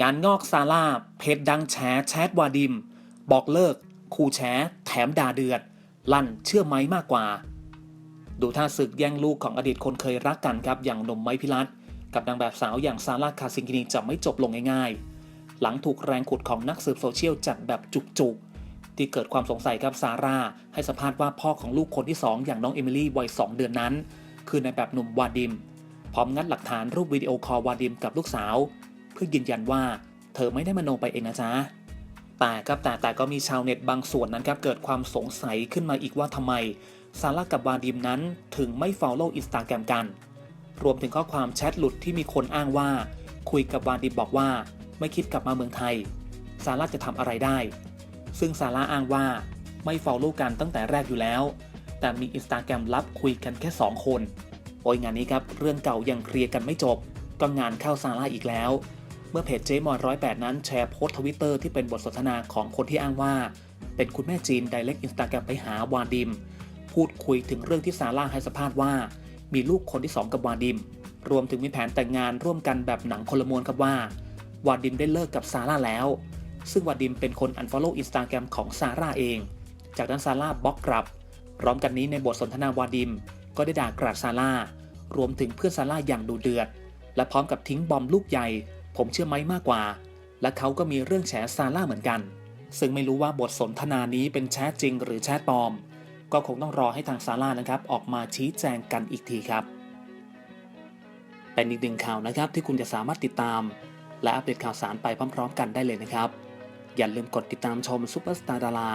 งานงอกซาร่าเพจดังแฉแชทวาดิม บอกเลิกคู่แฉแถมด่าเดือด ลั่นเชื่อไหมมากกว่า ดูท่าศึกแย่งลูกของอดีตคนเคยรักกันครับอย่างหนมไม้พิรัตกับนางแบบสาวอย่างซาร่าคาซิงกินีจะไม่จบลงง่ายๆ หลังถูกแรงขุดของนักสืบโซเชียลจัดแบบจุกๆ ที่เกิดความสงสัยกับซาร่าให้สัมภาษณ์ว่าพ่อของลูกคนที่ 2 อย่างน้องเอมิลี่วัย 2 เดือนนั้น คือในแบบหนุ่มวาดิม พร้อมงัดหลักฐานรูปวิดีโอคอลวาดิมกับลูกสาว พื่อยืนยันว่า เธอไม่ได้มโนไปเองนะจ๊ะแต่ครับแต่แต่ก็มีชาวเน็ตบางส่วนนั้นครับเกิดความสงสัยขึ้นมาอีกว่าทำไมซาร่ากับวาดิมนั้นถึงไม่ follow Instagram กัน รวมถึงข้อความแชทหลุดที่มีคนอ้างว่า คุยกับวาดิมบอกว่าไม่คิดกลับมาเมืองไทยซาร่าจะทำอะไรได้ ซึ่งซาร่าอ้างว่าไม่ follow กันตั้งแต่แรกอยู่แล้ว แต่มี Instagram ลับคุยกันแค่ 2 คน โอ้ยงานนี้ครับเรื่องเก่ายังเคลียร์กันไม่จบ ก็งานเข้าซาร่าอีกแล้ว เมื่อเพจเจมอนร้อยแปดนั้นแชร์โพสต์ทวิตเตอร์ที่เป็นบทสนทนาของคนที่อ้างว่า เป็นคุณแม่จีน Direct Instagram ไปหาวาดิม พูดคุยถึงเรื่องที่ซาร่าให้สัมภาษณ์ว่า มีลูกคนที่ 2 กับวาดิม รวมถึงมีแผนแต่งงานร่วมกันแบบหนังคนละมวนครับว่า วาดิมได้เลิกกับซาร่าแล้ว ซึ่งวาดิมเป็นคน unfollow Instagram ของซาร่าเอง จากนั้นซาร่าบล็อกกลับ พร้อมกันนี้ในบทสนทนาวาดิม ก็ได้ด่ากราดซาร่ารวมถึงเพื่อนซาร่าอย่างดูเดือด และพร้อมกับทิ้งบอมลูกใหญ่ ผมเชื่อไหมมากกว่า และเขาก็มีเรื่องแฉซาร่าเหมือนกัน ซึ่งไม่รู้ว่าบทสนทนานี้เป็นแชทจริงหรือแชทปลอม ก็คงต้องรอให้ทางซาร่านะครับ ออกมาชี้แจงกันอีกทีครับ เป็นอีกหนึ่งข่าวนะครับที่คุณจะสามารถติดตาม และอัปเดตข่าวสารไปพร้อมๆ กันได้เลยนะครับ อย่าลืมกดติดตามชมซุปเปอร์สตาร์ดารา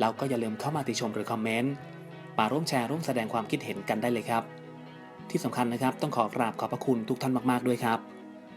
แล้วก็อย่าลืมเข้ามาติชมหรือคอมเมนต์มาร่วมแชร์ร่วมแสดงความคิดเห็นกันได้เลยครับ ที่สำคัญนะครับต้องขอกราบขอบพระคุณทุกท่านมาก ๆ ด้วยครับ